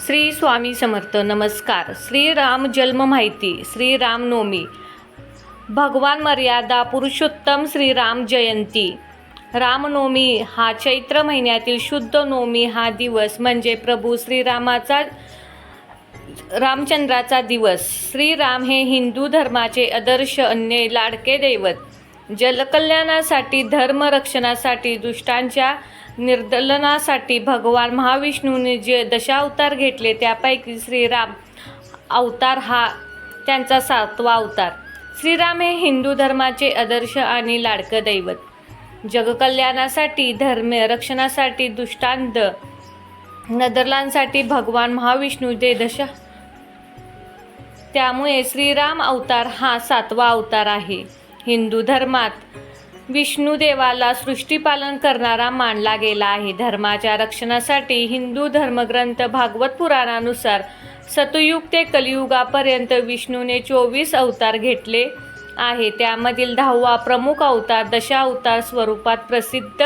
श्री स्वामी समर्थ नमस्कार. श्रीराम जन्म माहिती श्रीरामनवमी भगवान मर्यादा पुरुषोत्तम श्रीराम जयंती. रामनवमी हा चैत्र महिन्यातील शुद्ध नवमी हा दिवस म्हणजे प्रभू श्रीरामाचा रामचंद्राचा दिवस. श्रीराम हे हिंदू धर्माचे आदर्श अन्य लाडके दैवत. जलकल्याणासाठी धर्मरक्षणासाठी दुष्टांच्या निर्दलनासाठी भगवान महाविष्णूने जे दशावतार घेतले त्यापैकी श्रीराम अवतार हा त्यांचा सातवा अवतार. श्रीराम हे हिंदू धर्माचे आदर्श आणि लाडकं दैवत. जगकल्याणासाठी धर्म रक्षणासाठी दुष्टांत नदरलांसाठी भगवान महाविष्णू दे दशा त्यामुळे श्रीराम अवतार हा सातवा अवतार आहे. हिंदू धर्मात विष्णुदेवाला सृष्टीपालन करणारा मानला गेला आहे. धर्माच्या रक्षणासाठी हिंदू धर्मग्रंथ भागवत पुराणानुसार सतयुग ते कलियुगापर्यंत विष्णूने चोवीस अवतार घेतले आहे. त्यामधील दहावा प्रमुख अवतार दशावतार स्वरूपात प्रसिद्ध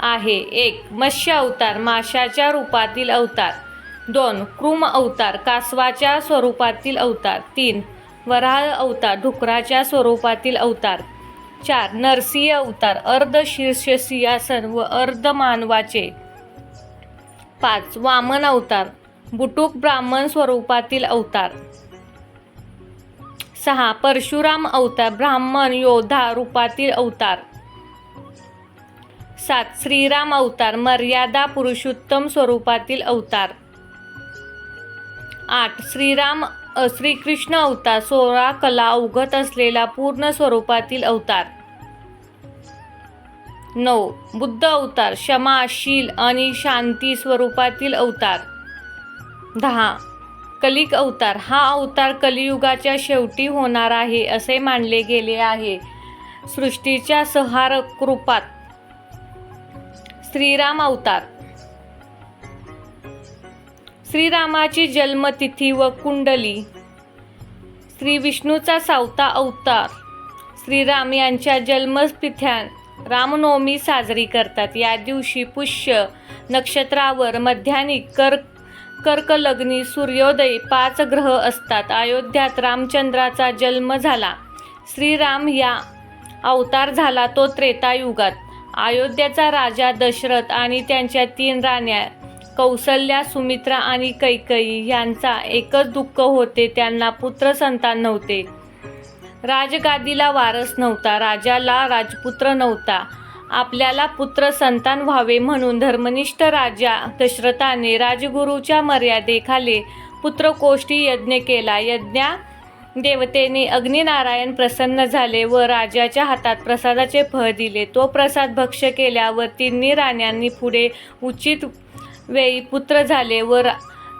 आहे. एक मत्स्य अवतार माशाच्या रूपातील अवतार. दोन कृम अवतार कासवाच्या स्वरूपातील अवतार. तीन वराह अवतार डुकराच्या स्वरूपातील अवतार. चार नरसिंह अवतार अर्ध शीर्षसिंहासन व अर्ध मानवाचे. पाच वामन अवतार बुटुक ब्राह्मण स्वरूपातील अवतार. सहा परशुराम अवतार ब्राह्मण योद्धा रूपातील अवतार. सात श्रीराम अवतार मर्यादा पुरुषोत्तम स्वरूपातील अवतार. आठ श्रीराम श्रीकृष्ण अवतार सोळा कला अवगत असलेला पूर्ण स्वरूपातील अवतार. नऊ बुद्ध अवतार क्षमाशील आणि शांती स्वरूपातील अवतार. दहा कलिक अवतार हा अवतार कलियुगाच्या शेवटी होणार आहे असे मानले गेले आहे. सृष्टीच्या सहारक रूपात. श्रीराम अवतार श्रीरामाची जन्मतिथी व कुंडली. श्री विष्णूचा सावता अवतार. श्रीराम यांच्या जन्मतिथ्या रामनवमी साजरी करतात. या दिवशी पुष्य नक्षत्रावर मध्यानी कर कर्कलग्नी सूर्योदय पाच ग्रह असतात. अयोध्यात रामचंद्राचा जन्म झाला. श्रीराम या अवतार झाला तो त्रेतायुगात अयोध्याचा राजा दशरथ आणि त्यांच्या तीन राण्या कौसल्या सुमित्रा आणि कैकई यांचा एकच दुःख होते त्यांना पुत्र संतान नव्हते. राजगादीला वारस नव्हता राजाला राजपुत्र नव्हता. आपल्याला पुत्र संतान व्हावे म्हणून धर्मनिष्ठ राजा दशरथाने राजगुरूच्या मर्यादेखाली पुत्रकोष्ठी यज्ञ केला. यज्ञा देवतेने अग्निनारायण प्रसन्न झाले व राजाच्या हातात प्रसादाचे फळ दिले. तो प्रसाद भक्ष केल्यावर तिन्ही राण्यांनी पुढे उचित वेळी पुत्र झाले व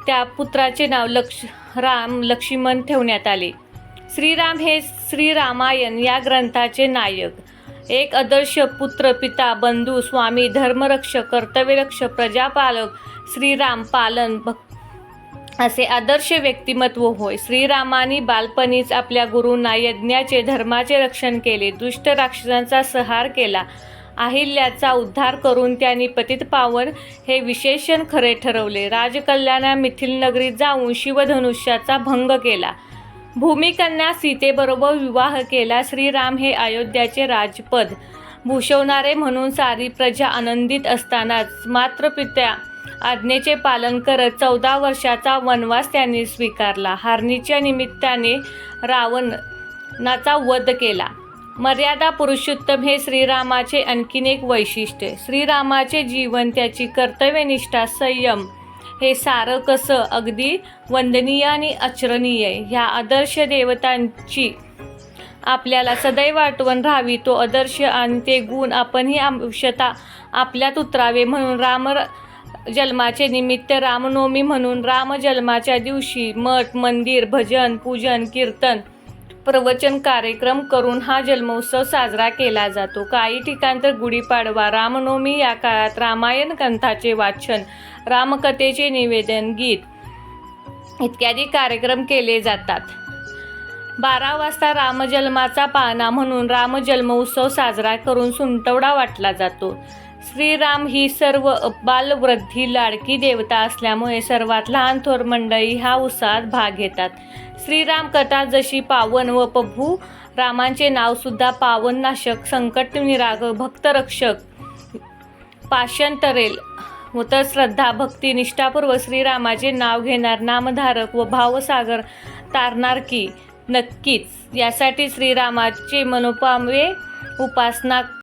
त्या पुत्राचे नाव लक्ष राम लक्ष्मण ठेवण्यात आले. श्रीराम हे श्रीरामायण या ग्रंथाचे नायक. एक आदर्श पुत्र पिता बंधू स्वामी धर्मरक्ष कर्तव्यरक्ष प्रजापालक श्रीराम पालन भक्त असे आदर्श व्यक्तिमत्व होय. श्रीरामाने बालपणीच आपल्या गुरूंना यज्ञाचे धर्माचे रक्षण केले दुष्ट राक्षसांचा संहार केला. अहिल्याचा उद्धार करून त्यांनी पतित पावन हे विशेषण खरे ठरवले. राजकल्याणा मिथिल नगरीत जाऊन शिवधनुष्याचा भंग केला. भूमिकन्या सीतेबरोबर विवाह केला. श्रीराम हे अयोध्याचे राजपद भूषवणारे म्हणून सारी प्रजा आनंदित असतानाच मात्र पित्या आज्ञेचे पालन करत चौदा वर्षाचा वनवास त्यांनी स्वीकारला. हारणीच्या निमित्ताने रावणाचा वध केला. मर्यादा पुरुषोत्तम हे श्रीरामाचे आणखीन एक वैशिष्ट्य श्रीरामाचे जीवन त्याची कर्तव्यनिष्ठा संयम हे सारं कसं अगदी वंदनीय आणि अचरणीय ह्या आदर्श देवतांची आपल्याला सदैव आठवण राहावी तो आदर्श आणि ते गुण आपणही अंशता आपल्यात उतरावे म्हणून राम जन्माचे निमित्त रामनवमी म्हणून रामजन्माच्या दिवशी मठ मंदिर भजन पूजन कीर्तन प्रवचन कार्यक्रम करून हा जन्मोत्सव साजरा केला जातो. काही ठिकाण तर गुढीपाडवा रामनवमी या काळात रामायण ग्रंथाचे वाचन रामकथेचे निवेदन गीत इत्यादी कार्यक्रम केले जातात. बारा वाजता रामजन्माचा पाळणा म्हणून रामजन्मोत्सव साजरा करून सुंटवडा वाटला जातो. श्रीराम ही सर्व बालवृद्धी लाडकी देवता असल्यामुळे सर्वात लहान थोर मंडळी हा उत्साहात भाग घेतात. श्रीराम कथा जशी पावन व प्रभू रामांचे नाव सुद्धा पावन नाशक संकट निराग भक्तरक्षक पाशंतरेल व तर श्रद्धा भक्ती निष्ठापूर्व श्रीरामाचे नाव घेणार नामधारक व भावसागर तारणार की नक्कीच. यासाठी श्रीरामाचे मनोपामवे उपासना